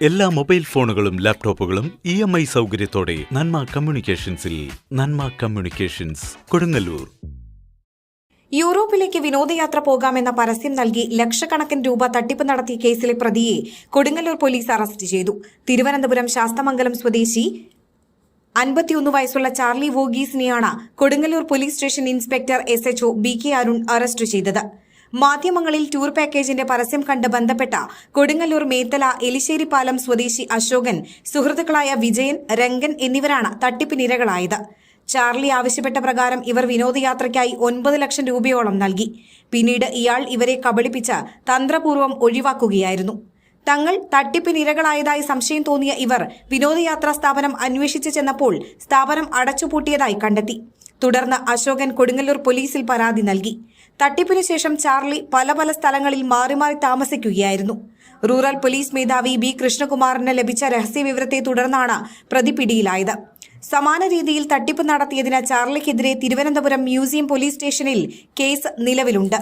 എല്ലാ മൊബൈൽ ഫോണുകളും ലാപ്ടോപ്പുകളും ഇ എം ഐ സൗകര്യത്തോടെ നന്മ കമ്മ്യൂണിക്കേഷൻസിൽ നന്മ കമ്മ്യൂണിക്കേഷൻസ് കൊടുങ്ങല്ലൂർ. യൂറോപ്പിലേക്ക് വിനോദയാത്ര പോകാമെന്ന പരസ്യം നൽകി ലക്ഷക്കണക്കിന് രൂപ തട്ടിപ്പ് നടത്തിയ കേസിലെ പ്രതിയെ കൊടുങ്ങല്ലൂർ പോലീസ് അറസ്റ്റ് ചെയ്തു. തിരുവനന്തപുരം ശാസ്തമംഗലം സ്വദേശി അൻപത്തിയൊന്ന് വയസ്സുള്ള Charlie വോഗീസിനെയാണ് Kodungallur police station inspector S H O B K Arun arrest ചെയ്തത്. മാധ്യമങ്ങളിൽ ടൂർ പാക്കേജിന്റെ പരസ്യം കണ്ട് ബന്ധപ്പെട്ട കൊടുങ്ങല്ലൂർ മേത്തല എലിശ്ശേരി പാലം സ്വദേശി അശോകൻ സുഹൃത്തുക്കളായ വിജയൻ രംഗൻ എന്നിവരാണ് തട്ടിപ്പിനിരകളായത് ചാർലി ആവശ്യപ്പെട്ട പ്രകാരം ഇവർ വിനോദയാത്രയ്ക്കായി ഒൻപത് ലക്ഷം രൂപയോളം നൽകി. പിന്നീട് ഇയാൾ ഇവരെ കബളിപ്പിച്ച് തന്ത്രപൂർവം ഒഴിവാക്കുകയായിരുന്നു. തങ്ങൾ തട്ടിപ്പിനിരകളായതായി സംശയം തോന്നിയ ഇവർ വിനോദയാത്രാ സ്ഥാപനം അന്വേഷിച്ചു ചെന്നപ്പോൾ സ്ഥാപനം അടച്ചുപൂട്ടിയതായി കണ്ടെത്തി. തുടർന്ന് അശോകൻ കൊടുങ്ങല്ലൂർ പോലീസിൽ പരാതി നൽകി. തട്ടിപ്പിനു ശേഷം ചാർലി പല പല സ്ഥലങ്ങളിൽ മാറി മാറി താമസിക്കുകയായിരുന്നു. റൂറൽ പോലീസ് മേധാവി ബി കൃഷ്ണകുമാറിന് ലഭിച്ച രഹസ്യവിവരത്തെ തുടർന്നാണ് പ്രതി പിടിയിലായത്. സമാന രീതിയിൽ തട്ടിപ്പ് നടത്തിയതിന് ചാർലിക്കെതിരെ തിരുവനന്തപുരം മ്യൂസിയം പോലീസ് സ്റ്റേഷനിൽ കേസ് നിലവിലുണ്ട്.